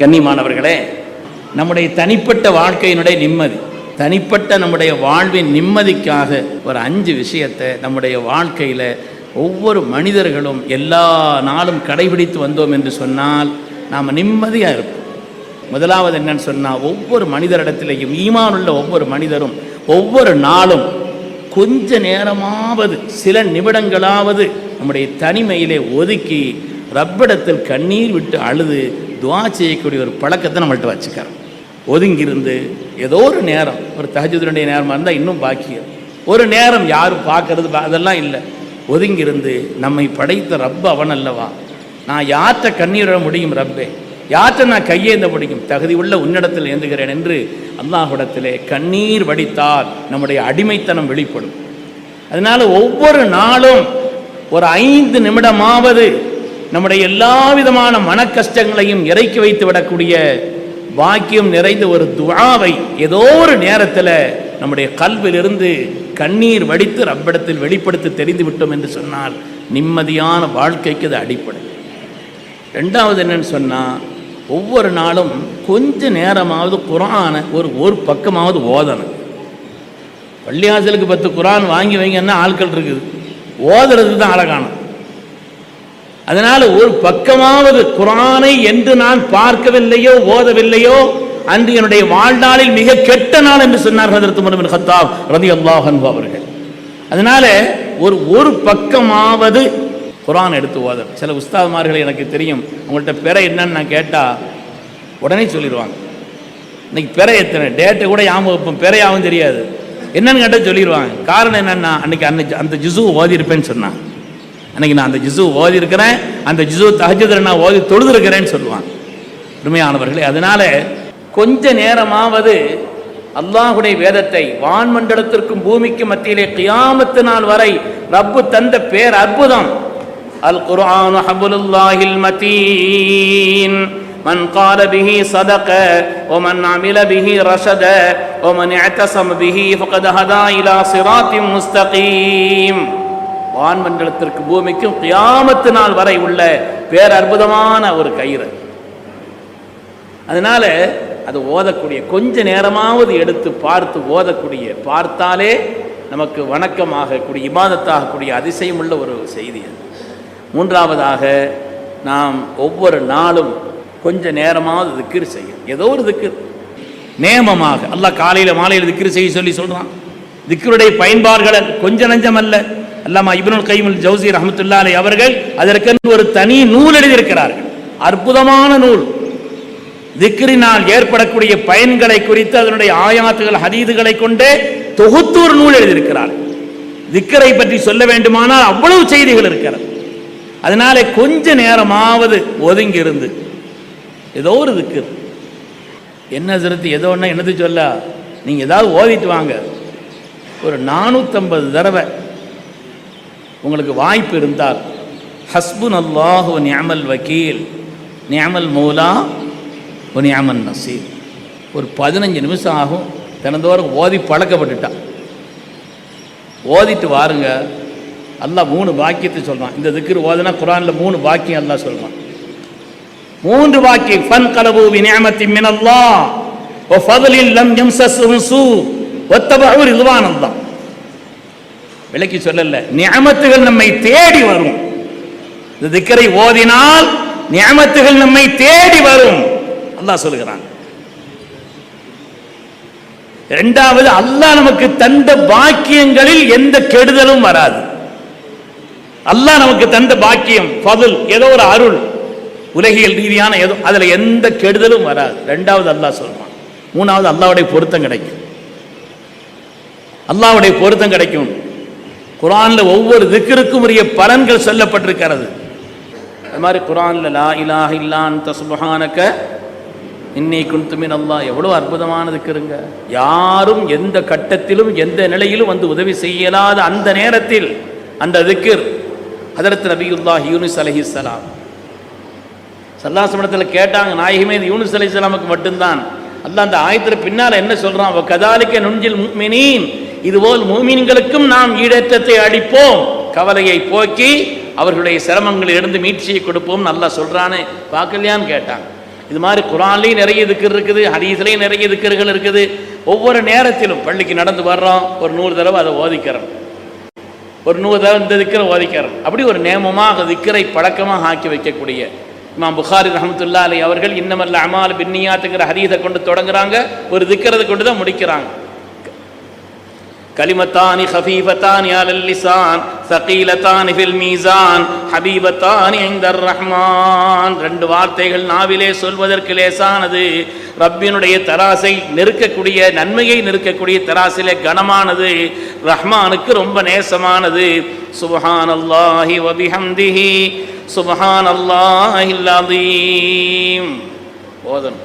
கண்ணியமானவர்களே நம்முடைய தனிப்பட்ட வாழ்க்கையினுடைய நிம்மதி தனிப்பட்ட நம்முடைய வாழ்வின் நிம்மதிக்காக ஒரு அஞ்சு விஷயத்தை நம்முடைய வாழ்க்கையில் ஒவ்வொரு மனிதர்களும் எல்லா நாளும் கடைபிடித்து வந்தோம் என்று சொன்னால் நாம் நிம்மதியாக இருப்போம். முதலாவது என்னன்னு சொன்னால் ஒவ்வொரு மனிதரிடத்திலையும் ஈமானுள்ள ஒவ்வொரு மனிதரும் ஒவ்வொரு நாளும் கொஞ்ச நேரமாவது சில நிமிடங்களாவது நம்முடைய தனிமையிலே ஒதுக்கி ரப்பிடத்தில் கண்ணீர் விட்டு அழுது துவா செய்யக்கூடிய ஒரு பழக்கத்தை நம்மள்கிட்ட வச்சுக்கிறோம் ஒதுங்கியிருந்து ஏதோ ஒரு நேரம் ஒரு தஹஜுதனுடைய நேரமாக இருந்தால் இன்னும் பாக்கியம் ஒரு நேரம் யாரும் பார்க்கறது அதெல்லாம் இல்லை. ஒதுங்கியிருந்து நம்மை படைத்த ரப்ப அவன் அல்லவா? நான் யார்கிட்ட கண்ணீர் முடியும் ரப்பே? யார்கிட்ட நான் கையேந்த முடியும்? தகுதி உள்ள உன்னிடத்தில் ஏந்துகிறேன் என்று அல்லாஹுடத்திலே கண்ணீர் வடித்தால் நம்முடைய அடிமைத்தனம் வெளிப்படும். அதனால் ஒவ்வொரு நாளும் ஒரு ஐந்து நிமிடமாவது நம்முடைய எல்லா விதமான மன கஷ்டங்களையும் இறக்கி வைத்து விடக்கூடிய வாக்கியம் நிறைந்த ஒரு துவாவை ஏதோ ஒரு நேரத்தில் நம்முடைய கல்விலிருந்து கண்ணீர் வடித்து ரப்பிடத்தில் வெளிப்படுத்தி தெரிந்து விட்டோம் என்று சொன்னால் நிம்மதியான வாழ்க்கைக்கு அது அடிப்படை. ரெண்டாவது என்னன்னு சொன்னால் ஒவ்வொரு நாளும் கொஞ்ச நேரமாவது குரானை ஒரு ஒரு பக்கமாவது ஓதணும். பள்ளியாசலுக்கு பத்து குரான் வாங்கி வைங்கன்னா ஆட்கள் இருக்குது. ஓதுறதுக்கு தான் அழகானது அதனால ஒரு பக்கமாவது குரானை என்று நான் பார்க்கவில்லையோ ஓதவில்லையோ அன்று என்னுடைய வாழ்நாளில் மிக கெட்ட நாள் என்று சொன்னார்கள் அதற்கு உமர் பின் ரதி அல்லாஹன் அவர்கள். அதனால ஒரு ஒரு பக்கமாவது குரான் எடுத்து ஓத. சில உஸ்தாதுமார்கள் எனக்கு தெரியும் உங்கள்கிட்ட பிற என்னன்னு நான் கேட்டா உடனே சொல்லிடுவாங்க இன்னைக்கு பிற எத்தனை? டேட்டை கூட ஞாபகம் வைப்போம் பெறையாகவும் தெரியாது. என்னன்னு கேட்டால் சொல்லிடுவாங்க காரணம் என்னன்னா அன்னைக்கு அன்னைக்கு அந்த ஜிசு ஓதி இருப்பேன்னு சொன்னான் அன்னைக்கு நான் அந்த ஜிசு ஓதி இருக்கிறேன் அந்த ஜிசு தஹஜத்தில் நான் ஓதி தொழுதுருக்கிறேன்னு சொல்லுவான் உண்மையானவர்களே அதனால கொஞ்ச நேரமாவது அல்லாஹுடைய வேதத்தை வான்மண்டலத்திற்கும் பூமிக்கும் மத்தியிலே கியாமத்து நாள் வரை ரப்பு தந்த பேர் அற்புதம் அல் குர்ஆன் ஹபுலுல்லாஹில் மதீன் من قال به صدق ومن عمل به رشد ومن اعتصم به فقد هدى إلى صراط مستقيم வான்மண்டலத்திற்கு பூமிக்கும் கியாமத்து நாள் வரை உள்ள பேரற்புதமான ஒரு கயிறு. அதனால அது ஓதக்கூடிய கொஞ்ச நேரமாவது எடுத்து பார்த்து ஓதக்கூடிய பார்த்தாலே நமக்கு வணக்கமாகக்கூடிய இபாதத்தாகக்கூடிய அதிசயமுள்ள ஒரு செய்தி அது. மூன்றாவதாக நாம் ஒவ்வொரு நாளும் கொஞ்ச நேரமாவது திக்கிர் செய்யும் ஏதோ ஒரு திக்கிர். நேமமாக. அல்லாஹ் காலையில் மாலையில் திக்கிர் செய்ய சொல்லி சொல்கிறான் திக்கருடைய பயன்பாடுகள் கொஞ்ச நஞ்சம் அல்ல. அல்லாமா இப்னுல் கைமுல் ஜவுசி ரஹமத்துல்லா அலை அவர்கள் அதற்கென்று ஒரு தனி நூல் எழுதியிருக்கிறார்கள். அற்புதமான நூல். திக்ரினால் ஏற்படக்கூடிய பயன்களை குறித்து அதனுடைய ஆயாத்துகள் ஹதீதுகளை கொண்டே தொகுத்து ஒரு நூல் எழுதியிருக்கிறார். திக்கரை பற்றி சொல்ல வேண்டுமானால் அவ்வளவு செய்திகள் இருக்கிறது. அதனால கொஞ்ச நேரமாவது ஒதுங்கி இருந்து ஏதோ ஒரு திக்கர் என்ன சிறுத்து ஏதோ ஒன்று என்னது சொல்ல? நீங்க ஏதாவது ஓதிட்டு வாங்க. ஒரு நானூற்றம்பது தடவை உங்களுக்கு வாய்ப்பு இருந்தால் ஹஸ்புன் அல்லாஹ் நியமல் வக்கீல் நியமல் மூலா ஒ நியமன் நசீர். ஒரு பதினஞ்சு நிமிஷம் ஆகும் தினந்தோறும் ஓதி பழக்கப்பட்டுட்டான் ஓதிட்டு வாருங்க. எல்லாம் மூணு பாக்கியத்தை சொல்கிறான் இந்த திக்கிற ஓதுனா குரானில் மூணு பாக்கியம் எல்லாம் சொல்கிறான் மூன்று வாக்கியம் ஃபன் கலபு விநியமத்தி மினல்லா ஒ ஃபதலில் லம் எம்சஸ் சு ஒத்தபு இதுவானந்தான் விளக்கி சொல்லல. நியமத்துகள் நம்மை தேடி வரும். இந்த திக்கரை ஓதினால் நியமத்துகள் நம்மை தேடி வரும். அல்லாஹ் சொல்லுகிறான். இரண்டாவது அல்லாஹ் நமக்கு தந்த பாக்கியங்களில் எந்த கெடுதலும் வராது. அல்லாஹ் நமக்கு தந்த பாக்கியம் பதில் ஏதோ ஒரு அருள் உலகியல் ரீதியான ஏதோ அதுல எந்த கெடுதலும் வராது. ரெண்டாவது அல்லாஹ் சொல்லுவான் மூணாவது அல்லாவுடைய பொருத்தம் கிடைக்கும். அல்லாவுடைய பொருத்தம் கிடைக்கும். குரான்ல ஒவ்வொரு திக்கிற்கும் உரிய பலன்கள் சொல்லப்பட்டிருக்கிறது. அது மாதிரி குரான்ல லா இலாஹ இல்லான் தசுபஹானக்க இன்னை குன்துமின் அல்லா எவ்வளோ அற்புதமான திக்கிருங்க யாரும் எந்த கட்டத்திலும் எந்த நிலையிலும் வந்து உதவி செய்யலாத அந்த நேரத்தில் அந்த திக்கிர் ஹதரத் நபியுல்லாஹ் யூனிஸ் அலஹிஸ்லாம் சல்லாசமணத்தில் கேட்டாங்க நாயகமே யூனிஸ் யூனுஸ் அலைஹிஸ்ஸலாமுக்கு மட்டும்தான். அல்ல அந்த ஆயத்தில் பின்னால் என்ன சொல்றான்? கதாலிக்க நுஞ்சில் மீனின் இதுபோல் மூமின்களுக்கும் நாம் ஈடேற்றத்தை அளிப்போம் கவலையை போக்கி அவர்களுடைய சிரமங்களில் இருந்து மீட்சியை கொடுப்போம். நல்லா சொல்றானே. பார்க்கலையான்னு கேட்டாங்க. இது மாதிரி குரான்லேயும் நிறைய இதுக்கு இருக்குது ஹரீஸ்லேயும் நிறைய திக்கர்கள் இருக்குது. ஒவ்வொரு நேரத்திலும் பள்ளிக்கு நடந்து வர்றோம். ஒரு நூறு தடவை அதை ஓதிக்கிறோம். ஒரு நூறு தடவை இந்த திக்கரை ஓதிக்கிறோம். அப்படி ஒரு நேமமாக திக்கரை பழக்கமாக ஆக்கி வைக்கக்கூடிய இமாம் புகாரி ரஹமத்துல்லா அலி அவர்கள் இன்னமல்ல அமால் பின்னியாத்துங்கிற ஹதீஸை கொண்டு தொடங்குறாங்க. ஒரு திக்கிறதை கொண்டு தான் முடிக்கிறாங்க. கலிமத்தானி ஹஃபீஃபத்தானி அலல் லிசான் சகீலத்தானி ஃபில் மீசான் ஹபீபத்தானி ஐந்தர் ரஹ்மான். ரெண்டு வார்த்தைகள் நாவிலே சொல்வதற்கு லேசானது. ரப்பினுடைய தராசை நெருக்கக்கூடிய நன்மையை நெருக்கக்கூடிய தராசிலே கனமானது. ரஹ்மானுக்கு ரொம்ப நேசமானது. சுபஹான் அல்லாஹி வபிஹம்திஹி சுபஹான் அல்லாஹில்லாதீம் போதனும்.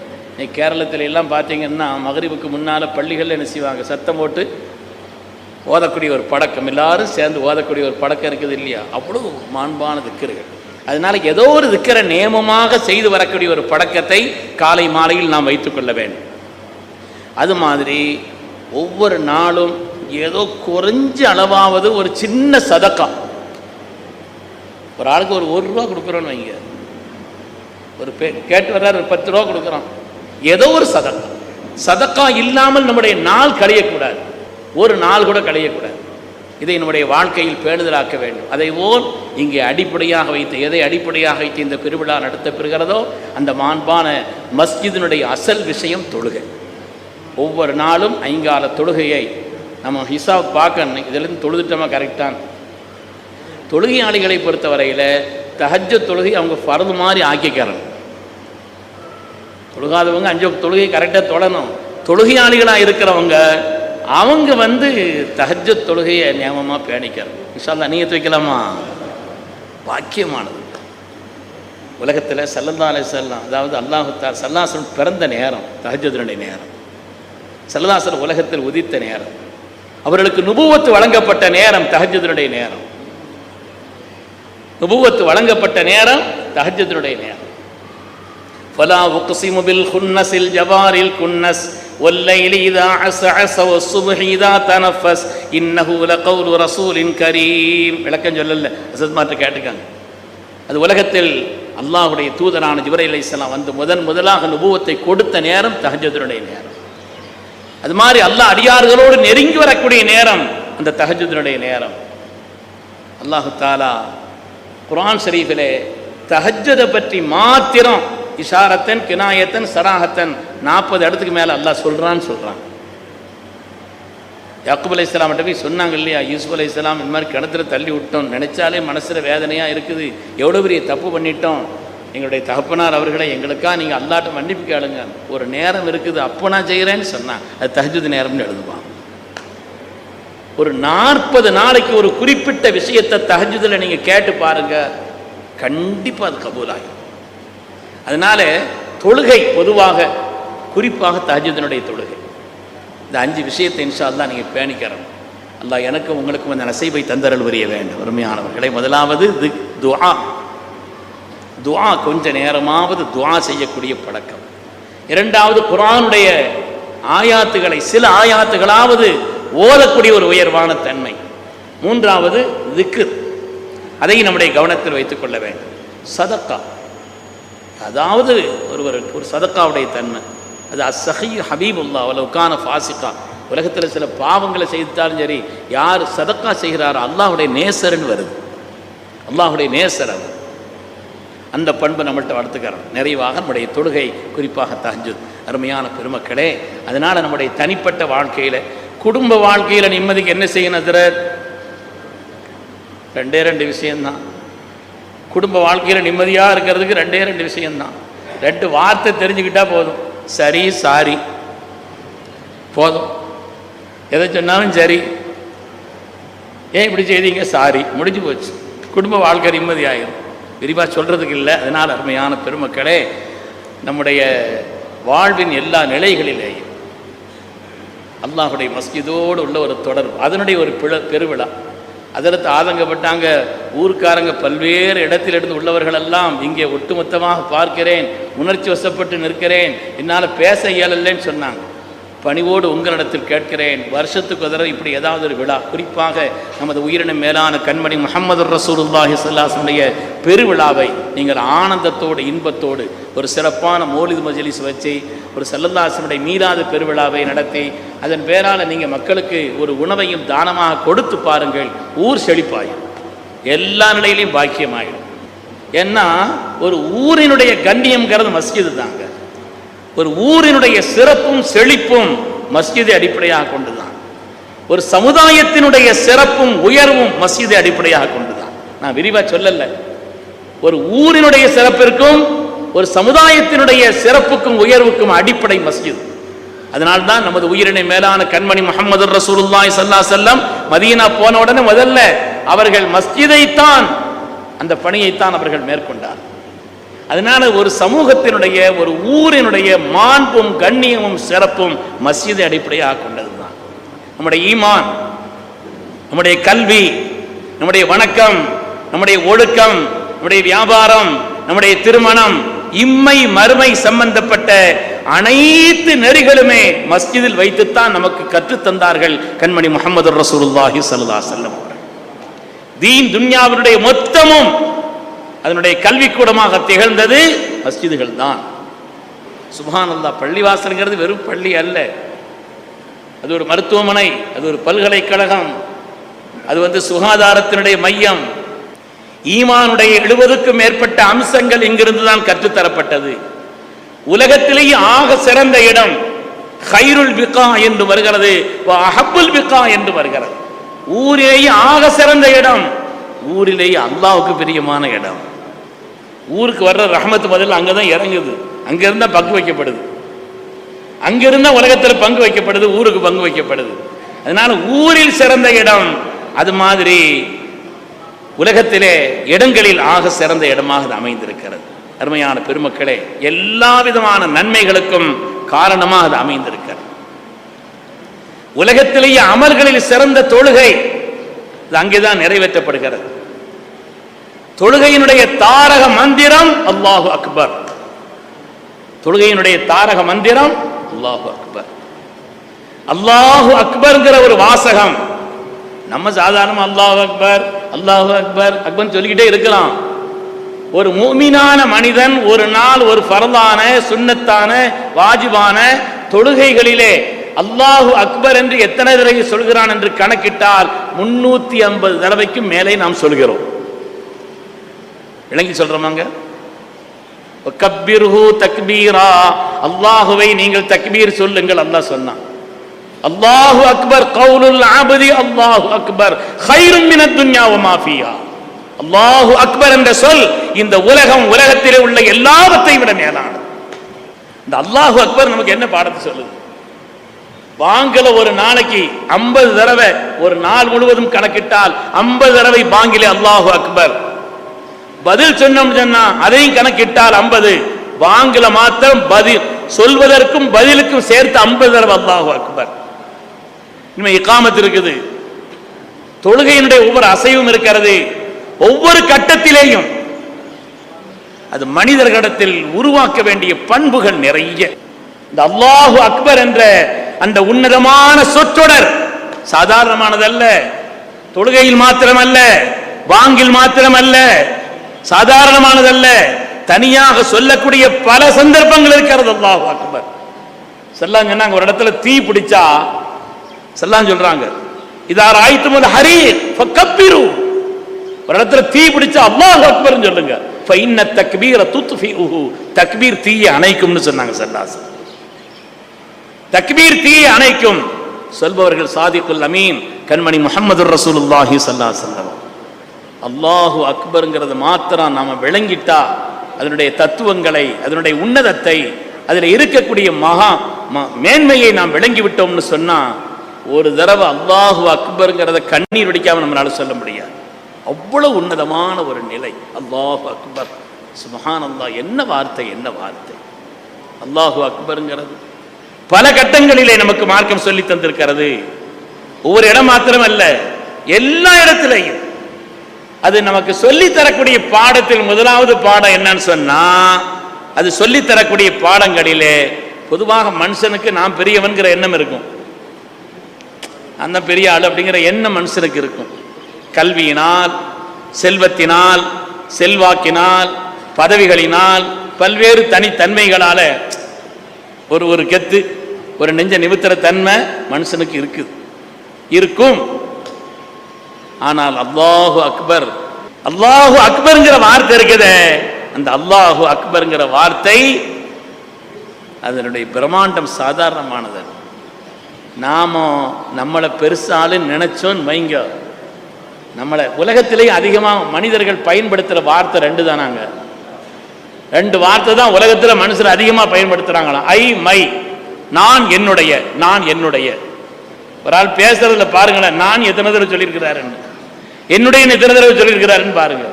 கேரளத்தில் எல்லாம் பார்த்தீங்கன்னா மகரிவுக்கு முன்னால் பள்ளிகளில் என்ன செய்வாங்க? சத்தம் போட்டு ஓதக்கூடிய ஒரு பழக்கம். எல்லாரும் சேர்ந்து ஓதக்கூடிய ஒரு பழக்கம் இருக்குது இல்லையா? அவ்வளவு மாண்பான திக்கர்கள். அதனால ஏதோ ஒரு திக்கரை நேமமாக செய்து வரக்கூடிய ஒரு பழக்கத்தை காலை மாலையில் நாம் வைத்துக்கொள்ள வேண்டும். அது மாதிரி ஒவ்வொரு நாளும் ஏதோ குறைஞ்ச அளவாவது ஒரு சின்ன சதக்கம் ஒரு ஆளுக்கு ஒரு ஒரு ரூபா கொடுக்குறோன்னு வைங்க. ஒரு பே கேட்டு வர்றாரு ஒரு பத்து ரூபா கொடுக்குறோம். ஏதோ ஒரு சதக்கம் சதக்கா இல்லாமல் நம்முடைய நாள் கழியக்கூடாது. ஒரு நாள் கூட கழியக்கூடாது. இதை நம்முடைய வாழ்க்கையில் பேணுதலாக்க வேண்டும். அதை போல் இங்கே அடிப்படையாக வைத்து எதை அடிப்படையாக வைத்து இந்த பெருவிழா நடத்தப்பெறுகிறதோ அந்த மாண்பான மஸ்ஜிதினுடைய அசல் விஷயம் தொழுகை. ஒவ்வொரு நாளும் ஐங்கால தொழுகையை நம்ம ஹிசாப் பார்க்கணும் இதிலிருந்து தொழுதுட்டோமா கரெக்டான தொழுகையாளிகளை பொறுத்தவரையில் தஹஜ்ஜ தொழுகை அவங்க ஃபரது மாதிரி ஆக்கிக்கிறணும் தொழுகாதவங்க அஞ்சு தொழுகை கரெக்டாக தொழணும். தொழுகையாளிகளாக இருக்கிறவங்க அவங்க வந்து தஹஜ தொழுகையை நியமமாக பேணிக்கிறது விஷாலா நீங்கள் வைக்கலாமா? பாக்கியமானது. உலகத்தில் சல்லல்லா அலை செல்லாம் அதாவது அல்லாஹுத்தா சல்லாசன் பிறந்த நேரம் தஹஜத்தினுடைய நேரம். சல்லதாசன் உலகத்தில் உதித்த நேரம். அவர்களுக்கு நுபுவத்து வழங்கப்பட்ட நேரம் தஹஜத்தினுடைய நேரம். நுபுவத்து வழங்கப்பட்ட நேரம் தஹஜத்தினுடைய நேரம். ஃபலா உக்சிமுபில் குன்னஸில் ஜவாரில் குன்னஸ் والليل إذا عسعس والصبح إذا تنفس إنه لقول رسول كريم விளக்கம் சொல்லல அசத் மாற்ற கேட்டுக்காங்க அது உலகத்தில் அல்லாஹுடைய தூதரான ஜிபரை அலைஹிஸ்ஸலாம் வந்து முதன் முதலாக நுபுவத்தை கொடுத்த நேரம் தஹஜதுடைய நேரம் அது மாதிரி அல்லாஹ் அடியார்களோடு நெருங்கி வரக்கூடிய நேரம் அந்த தஹஜுதனுடைய நேரம் அல்லாஹு தாலா குர்ஆன் ஷரீஃபிலே தஹஜ்ஜதை பற்றி மாத்திரம் இஷாரத்தன் கினாயத்தன் சராஹத்தன். நாற்பது இடத்துக்கு மேலே அல்லாஹ் சொல்கிறான்னு சொல்கிறான் யாக்குப் அலி இஸ்லாம் போய் சொன்னாங்க இல்லையா? யூசுப் அலி இஸ்லாம் இந்த மாதிரி கிணத்துல தள்ளி விட்டோம். நினைச்சாலே மனசில் வேதனையாக இருக்குது. எவ்வளோ பெரிய தப்பு பண்ணிட்டோம். எங்களுடைய தகப்பனார் அவர்களை எங்களுக்காக நீங்கள் அல்லாட்ட மன்னிப்பு கேளுங்க. ஒரு நேரம் இருக்குது அப்போ நான் செய்கிறேன்னு சொன்னான். அது தஹஜுத் நேரம்னு எழுதுவான். ஒரு நாற்பது நாளைக்கு ஒரு குறிப்பிட்ட விஷயத்தை தஹஜுதில் நீங்கள் கேட்டு பாருங்க. கண்டிப்பாக அது கபூலாகும் அதனால தொழுகை பொதுவாக குறிப்பாக தஹஜுதனுடைய தொழுகை. இந்த அஞ்சு விஷயத்தை இன்ஷா தான் நீங்கள் பேணிக்கிறோம் அல்லாஹ் எனக்கும் உங்களுக்கும் அந்த நசைவை தந்தரல் புரிய வேண்டும். உரிமையானவர்களை முதலாவது தி- துவா துவா கொஞ்ச நேரமாவது துவா செய்யக்கூடிய பழக்கம். இரண்டாவது குரானுடைய ஆயாத்துகளை சில ஆயாத்துகளாவது ஓதக்கூடிய ஒரு உயர்வான தன்மை. மூன்றாவது திக்ர். அதையும் நம்முடைய கவனத்தில் வைத்துக் கொள்ள வேண்டும். சதக்கா. அதாவது ஒருவர் ஒரு சதக்காவுடைய தன்மை. அது அசஹி ஹபீபுல்லா உலவுக்கான ஃபாசிக்கா உலகத்தில் சில பாவங்களை செய்தாலும் சரி யார் சதக்கா செய்கிறாரோ அல்லாஹுடைய நேசர்னு வருது. அல்லாஹுடைய நேசர் அவர் அந்த பண்பு நம்மள்ட்ட வளர்த்துக்கிறோம் நிறைவாக நம்முடைய தொழுகை குறிப்பாக தஞ்சு அருமையான பெருமக்களே அதனால் நம்முடைய தனிப்பட்ட வாழ்க்கையில் குடும்ப வாழ்க்கையில் நிம்மதிக்கு என்ன செய்யணும் அதில் ரெண்டே ரெண்டு விஷயம்தான். குடும்ப வாழ்க்கையில் நிம்மதியாக இருக்கிறதுக்கு ரெண்டே ரெண்டு விஷயம்தான். ரெண்டு வார்த்தை தெரிஞ்சுக்கிட்டா போதும். சரி சாரி. போதும். எதை சொன்னாலும் சரி. ஏன் இப்படி செய்தீங்க? சாரி. முடிஞ்சு போச்சு. குடும்ப வாழ்க்கை நிம்மதி ஆயிரும். விரிவாக சொல்கிறதுக்கு இல்லை. அதனால் அருமையான பெருமக்களே நம்முடைய வாழ்வின் எல்லா நிலைகளிலேயும் அல்லாஹுடைய மஸ்ஜிதோடு உள்ள ஒரு தொடர்பு அதனுடைய ஒரு பிழ பெருவிழா. அதற்கு ஆதங்கப்பட்டாங்க. ஊர்க்காரங்க பல்வேறு இடத்திலிருந்து உள்ளவர்களெல்லாம் இங்கே ஒட்டுமொத்தமாக பார்க்கிறேன் உணர்ச்சி வசப்பட்டு நிற்கிறேன் என்னால் பேச இயலலைன்னு சொன்னாங்க. பணிவோடு உங்களிடத்தில் கேட்கிறேன். வருஷத்துக்கு ஒரு தடவை இப்படி ஏதாவது ஒரு விழா. குறிப்பாக நமது உயிரினம் மேலான கண்மணி முகமது ரசூலுல்லாஹி சல்லாசனுடைய பெருவிழாவை நீங்கள் ஆனந்தத்தோடு இன்பத்தோடு ஒரு சிறப்பான மோலிது மஜலிஸ் வச்சு ஒரு செல்லந்தாசனுடைய மீறாத பெருவிழாவை நடத்தி அதன் பேரால் நீங்கள் மக்களுக்கு ஒரு உணவையும் தானமாக கொடுத்து பாருங்கள். ஊர் செழிப்பாயும். எல்லா நிலையிலையும் பாக்கியமாயிடும். ஏன்னா ஒரு ஊரினுடைய கண்ணியம்ங்கிறது மஸ்ஜிது தான் ஒரு ஊரினுடைய சிறப்பும் செழிப்பும் மஸ்ஜிதை அடிப்படையாக கொண்டுதான். ஒரு சமுதாயத்தினுடைய சிறப்பும் உயர்வும் மஸ்ஜிதை அடிப்படையாக கொண்டுதான். நான் விரிவா சொல்லல. ஒரு ஊரினுடைய சிறப்பிற்கும் ஒரு சமுதாயத்தினுடைய சிறப்புக்கும் உயர்வுக்கும் அடிப்படை மஸ்ஜித். அதனால்தான் நமது உயிரினை மேலான கண்மணி முகமது ரசூலுல்லாய் சல்லா செல்லம் மதீனா போன உடனே முதல்ல அவர்கள் மஸ்ஜிதைத்தான் அந்த பணியைத்தான் அவர்கள் மேற்கொண்டார். அதனால ஒரு சமூகத்தினுடைய ஒரு ஊரினுடைய மாண்பும் கண்ணியமும் சிறப்பும் மஸ்ஜிதை அடிப்படையாக கொண்டதுதான் நம்முடைய ஈமான் நம்முடைய கல்வி நம்முடைய வணக்கம் நம்முடைய ஒழுக்கம் நம்முடைய வியாபாரம் நம்முடைய திருமணம் இம்மை மறுமை சம்பந்தப்பட்ட அனைத்து நெறிகளுமே மஸ்ஜிதில் வைத்துத்தான் நமக்கு கற்றுத் தந்தார்கள் கண்மணி முகமது ரசூலுல்லாஹி சல்லா செல்லம் அவர்கள். தீன் துன்யாவினுடைய மொத்தமும் அதனுடைய கல்விக்கூடமாக திகழ்ந்தது மஸ்ஜிதுகள் தான் சுபானந்தா பள்ளிவாசல்ங்கிறது வெறும் பள்ளி அல்ல. அது ஒரு மருத்துவமனை அது ஒரு பல்கலைக்கழகம் அது வந்து சுகாதாரத்தினுடைய மையம். ஈமானுடைய எழுபதுக்கும் மேற்பட்ட அம்சங்கள் இங்கிருந்து தான் கற்றுத்தரப்பட்டது. உலகத்திலேயே ஆக சிறந்த இடம் ஹைருல் பிகா என்று வருகிறது அஹப்புல் பிகா என்று வருகிறது. ஊரிலேயே ஆக சிறந்த இடம் ஊரிலேயே அல்லாவுக்கு பிரியமான இடம். ஊருக்கு வர்ற ரஹமத்து பதில் அங்கே தான் இறங்குது. அங்கே இருந்தால் பங்கு வைக்கப்படுது. அங்கே இருந்தால் உலகத்துல பங்கு வைக்கப்படுது ஊருக்கு பங்கு வைக்கப்படுது. அதனால ஊரில் சிறந்த இடம் அது மாதிரி உலகத்திலே இடங்களில் ஆக சிறந்த இடமாக அது அமைந்திருக்கிறது. அருமையான பெருமக்களே எல்லா விதமான நன்மைகளுக்கும் காரணமாக அது அமைந்திருக்கிறது. உலகத்திலேயே அமல்களில் சிறந்த தொழுகை அங்கேதான் நிறைவேற்றப்படுகிறது. தொழுகையினுடைய தாரக மந்திரம் அல்லாஹு அக்பர். தொழுகையினுடைய தாரக மந்திரம் அல்லாஹு அக்பர். அல்லாஹு அக்பர்ங்கிற ஒரு வாசகம். நம்ம சாதாரண அல்லாஹு அக்பர் அல்லாஹு அக்பர் அக்பர் சொல்லிக்கிட்டே இருக்கலாம். ஒரு மூமினான மனிதன் ஒரு நாள் ஒரு ஃபரதான சுண்ணத்தான வாஜிபான தொழுகைகளிலே அல்லாஹு அக்பர் என்று எத்தனை தடவை சொல்கிறான் என்று கணக்கிட்டால் முன்னூத்தி ஐம்பது தடவைக்கும் மேலே நாம் சொல்கிறோம். விளங்கி சொல்றோமாங்க? கப்பிர்ஹு தக்பீரா. அல்லாஹுவை நீங்கள் தக்பீர் சொல்லுங்கள் அல்லாஹ் சொன்னான். அல்லாஹு அக்பர் கவுலுல் ஆபதி அல்லாஹு அக்பர். ஹைரும் மினத் துன்யா மாஃபியா அல்லாஹு அக்பர் என்ற சொல் இந்த உலகம் உலகத்திலே உள்ள எல்லாவற்றையும் விட மேலானது. இந்த அல்லாஹு அக்பர் நமக்கு என்ன பாடத்தை சொல்லுது? பாங்கில ஒரு நாளைக்கு ஐம்பது தடவை ஒரு நாள் முழுவதும் கணக்கிட்டால் ஐம்பது தடவை பாங்கிலே அல்லாஹு அக்பர். பதில் சொன்னோம் சொன்னா அதையும் கணக்கிட்டால் ஐம்பது. வாங்கல மாத்திரம் பதில். சொல்வதற்கும் பதிலுக்கும் சேர்த்து ஐம்பது தடவை அல்லாஹு அக்பர். இனிமே இக்காமத்து இருக்குது. தொழுகையினுடைய ஒவ்வொரு அசைவும் இருக்கிறது. ஒவ்வொரு கட்டத்திலேயும் அது மனிதர்களிடத்தில் உருவாக்க வேண்டிய பண்புகள் நிறைய. இந்த அல்லாஹு அக்பர் என்ற அந்த உன்னதமான சொற்றொடர் சாதாரணமானதல்ல. தொழுகையில் மாத்திரமல்ல வாங்கில் மாத்திரமல்ல சாதாரணமானதல்ல. தனியாக சொல்லக்கூடிய பல சந்தர்ப்பங்கள் இருக்கிறது. அல்லாஹ் அக்பர். செல்லாங்க சொன்னாங்க. ஒரு இடத்துல தீ பிடிச்சா செல்லாம் சொல்றாங்க. இதார் ஆயித்து முதல் ஹரி கப்பிரு ஒரு இடத்துல தீ பிடிச்சா அல்லாஹ் அக்பர் சொல்லுங்க. ஃபைன்ன தக்பீர துத்ஃபிஉஹு. தக்பீர் தீயை அணைக்கும்னு சொன்னாங்க சல்லாஸ் தக்பீர் தீயை அணைக்கும். சொல்பவர்கள் சாதிக்குல் அமீன். கண்மணி முகமது ரசூலுல்லாஹி ஸல்லல்லாஹு அலைஹி செல்லவா அல்லாஹு அக்பருங்கிறது மாத்திரம் நாம் விளங்கிட்டா அதனுடைய தத்துவங்களை அதனுடைய உன்னதத்தை அதில் இருக்கக்கூடிய மகா ம- மேன்மையை நாம் விளங்கி விட்டோம்னு சொன்னால் ஒரு தடவை அல்லாஹு அக்பருங்கிறத கண்ணீர் வடிக்காம நம்மளால சொல்ல முடியாது. அவ்வளவு உன்னதமான ஒரு நிலை. அல்லாஹு அக்பர். சுமஹான் அல்லாஹ் என்ன வார்த்தை என்ன வார்த்தை? அல்லாஹு அக்பருங்கிறது பல கட்டங்களிலே நமக்கு மார்க்கம் சொல்லி தந்திருக்கிறது. ஒவ்வொரு இடம் மாத்திரமல்ல எல்லா இடத்திலையும். அது நமக்கு சொல்லி தரக்கூடிய பாடத்தில் முதலாவது பாடம் என்னன்னு சொன்னா அது சொல்லி தரக்கூடிய பாடங்களிலே பொதுவாக மனுஷனுக்கு நான் பெரியவன்கிற எண்ணம் இருக்கும். அந்த பெரிய ஆள் அப்படிங்கிற எண்ணம் மனுஷனுக்கு இருக்கும். கல்வியினால் செல்வத்தினால் செல்வாக்கினால் பதவிகளினால் பல்வேறு தனித்தன்மைகளால ஒரு ஒரு கெத்து ஒரு நெஞ்ச நிமித்திர தன்மை மனுஷனுக்கு இருக்குது. இருக்கும். ஆனால் அல்லாஹு அக்பர் அல்லாஹு அக்பர்ங்கிற வார்த்தை இருக்குதே. அந்த அல்லாஹு அக்பர்ங்கிற வார்த்தை அதனுடைய பிரம்மாண்டம் சாதாரணமானது நாம நம்மளை பெருசாலும் நினைச்சோன்னு வைங்க. நம்மளை உலகத்திலேயே அதிகமாக மனிதர்கள் பயன்படுத்துகிற வார்த்தை ரெண்டு தானாங்க ரெண்டு வார்த்தை தான் உலகத்தில் மனுஷர் அதிகமாக பயன்படுத்துகிறாங்களாம் ஐ மை நான் என்னுடைய நான் என்னுடைய. ஒரு ஆள் பேசுறதுல பாருங்களேன் நான் எத்தனை தடவை சொல்லியிருக்கிறாருன்னு. என்னுடைய எத்தனை தடவை சொல்லியிருக்கிறாருன்னு பாருங்க.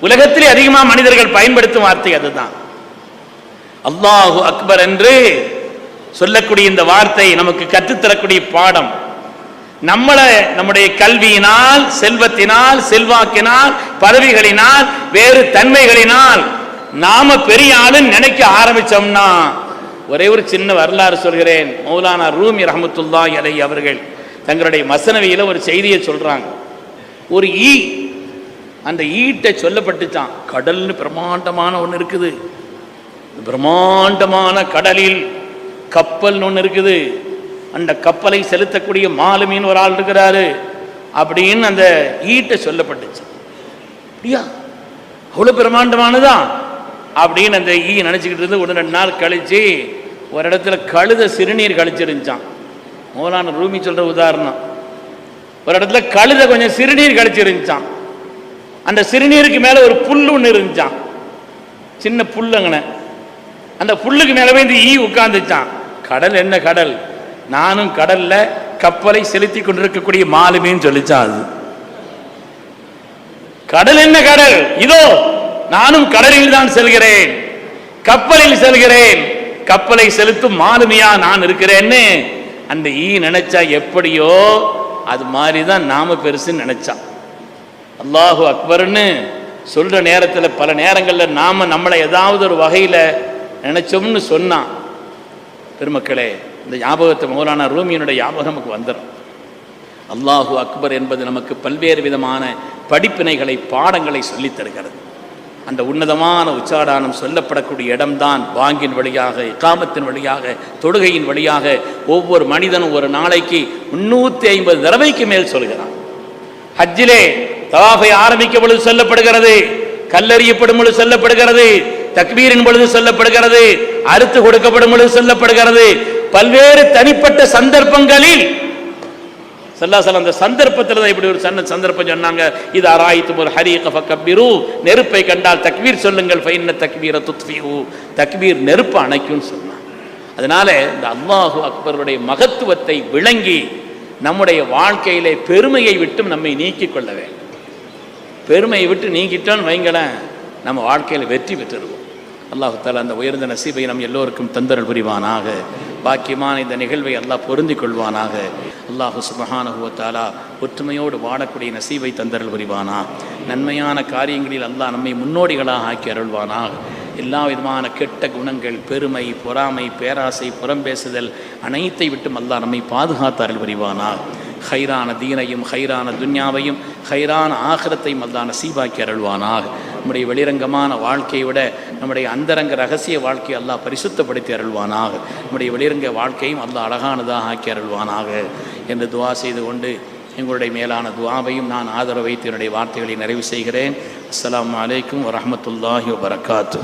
உலகத்திலே அதிகமாக மனிதர்கள் பயன்படுத்தும் வார்த்தை அதுதான். அல்லாஹு அக்பர் என்று சொல்லக்கூடிய இந்த வார்த்தை நமக்கு கற்றுத்தரக்கூடிய பாடம். நம்மளை நம்முடைய கல்வியினால் செல்வத்தினால் செல்வாக்கினால் பதவிகளினால் வேறு தன்மைகளினால் நாம பெரிய ஆளுன்னு நினைக்க ஆரம்பிச்சோம்னா ஒரே ஒரு சின்ன வரலாறு சொல்கிறேன். மௌலானா ரூமி ரஹமத்துல்லா அலை அவர்கள் தங்களுடைய மசனவியில ஒரு செய்தியை சொல்றாங்க. ஒரு ஈ. அந்த ஈட்டை சொல்லப்பட்டுச்சான் கடல்னு பிரம்மாண்டமான ஒன்று இருக்குது. பிரம்மாண்டமான கடலில் கப்பல்னு ஒன்று இருக்குது. அந்த கப்பலை செலுத்தக்கூடிய மாலுமின்னு ஒரு ஆள் இருக்கிறாரு. அப்படின்னு அந்த ஈட்டை சொல்லப்பட்டுச்சு. அப்படியா? அவ்வளோ பிரம்மாண்டமானதான் அப்படின்னு அந்த ஈ நினச்சிக்கிட்டு இருந்து ஒன்று ரெண்டு நாள் கழித்து ஒரு இடத்துல கழுத சிறுநீர் கழிச்சிருந்துச்சான் மோலான ரூமி சொல்கிற உதாரணம். ஒரு இடத்துல கழுத கொஞ்சம் சிறுநீர் கழிச்சிருந்துச்சான் அந்த சிறுநீருக்கு மேலே ஒரு புல் ஒன்று இருந்துச்சான் சின்ன புல்லுங்கண்ணே அந்த புல்லுக்கு மேலே போய் இந்த ஈ உட்கார்ந்துச்சான் கடல் என்ன கடல்? நானும் கடல்ல கப்பலை செலுத்தி கொண்டிருக்கக்கூடிய மாலுமின்னு சொல்லிச்சான் அது. கடல் என்ன கடல்? இதோ நானும் கடலில் தான் செல்கிறேன். கப்பலில் செல்கிறேன். கப்பலை செலுத்தும் மாலுமியா நான் இருக்கிறேன்னு அந்த ஈ நினைச்சா எப்படியோ அது மாதிரி தான் நாம பெருசுன்னு நினைச்சான். அல்லாஹு அக்பர்னு சொல்ற நேரத்தில் பல நேரங்களில் நாம நம்மளை ஏதாவது ஒரு வகையில் நினைச்சோம்னு சொன்னான். பெருமக்களே இந்த ஞாபகத்தை மௌலானா ரூமியினுடைய ஞாபகம் நமக்கு வந்துடும் அல்லாஹு அக்பர் என்பது நமக்கு பல்வேறு விதமான படிப்பினைகளை பாடங்களை சொல்லித் தருகிறது. அந்த உன்னதமான உச்சாடானம் சொல்லப்படக்கூடிய இடம்தான் பாங்கின் வழியாக இக்காமத்தின் வழியாக தொடுகையின் வழியாக ஒவ்வொரு மனிதனும் ஒரு நாளைக்கு முன்னூற்றி ஐம்பது தடவைக்கு மேல் சொல்கிறான். ஹஜ்ஜிலே தவாஃபை ஆரம்பிக்கும் பொழுது சொல்லப்படுகிறது கல்லறியப்படும் பொழுது சொல்லப்படுகிறது தக்பீரின் பொழுது சொல்லப்படுகிறது அறுத்து கொடுக்கப்படும் பொழுது சொல்லப்படுகிறது. பல்வேறு தனிப்பட்ட சந்தர்ப்பங்களில் சல்லாசல் அந்த சந்தர்ப்பத்தில் தான் இப்படி ஒரு சன்ன சந்தர்ப்பம் சொன்னாங்க. இது அராயித்து ஒரு ஹரி கபிரு நெருப்பை கண்டால் தக்பீர் சொல்லுங்கள் ஃபைன்ன தக்பீர துத்ஃபியூ. தக்பீர் நெருப்பு அணைக்கும்னு சொன்னாங்க. அதனால இந்த அல்லாஹு அக்பருடைய மகத்துவத்தை விளங்கி நம்முடைய வாழ்க்கையிலே பெருமையை விட்டும் நம்மை நீக்கிக் கொள்ள வேண்டும். பெருமையை விட்டு நீக்கிட்டோன்னு வைங்களேன் நம்ம வாழ்க்கையில் வெற்றி பெற்றுருவோம் அல்லாஹு தாலா அந்த உயர்ந்த நசீபை நம் எல்லோருக்கும் தந்தரல் புரிவானாக. பாக்கியமான இந்த நிகழ்வை அல்லாஹ் பொருந்திக் கொள்வானாக. அல்லாஹு சுபஹானஹுவத்தாலா ஒற்றுமையோடு வாழக்கூடிய நசீவை தந்தரல் புரிவானா. நன்மையான காரியங்களில் அல்லாஹ் நம்மை முன்னோடிகளாக ஆக்கி அருள்வானாக எல்லா விதமான கெட்ட குணங்கள் பெருமை பொறாமை பேராசை புறம்பேசுதல் அனைத்தை விட்டும் அல்லாஹ் நம்மை பாதுகாத்து அருள் புரிவானாக ஹைரான தீனையும் ஹைரான துன்யாவையும் ஹைரான ஆகிரத்தையும் அல்லாஹ் நசீபாக்கி அருள்வானாக. நம்முடைய வெளிரங்கமான வாழ்க்கையை விட நம்முடைய அந்தரங்க ரகசிய வாழ்க்கையை அல்லாஹ் பரிசுத்தப்படுத்தி அருள்வானாக. நம்முடைய வெளிரங்க வாழ்க்கையும் அல்லாஹ் அழகானதாக ஆக்கி அருள்வானாக. என்று துவா செய்து கொண்டு எங்களுடைய மேலான துவாவையும் நான் ஆதரவு வைத்து என்னுடைய வார்த்தைகளை நிறைவு செய்கிறேன். அஸ்லாம் அலைக்கும் வரமத்துல்லாஹி வபரகாத்து.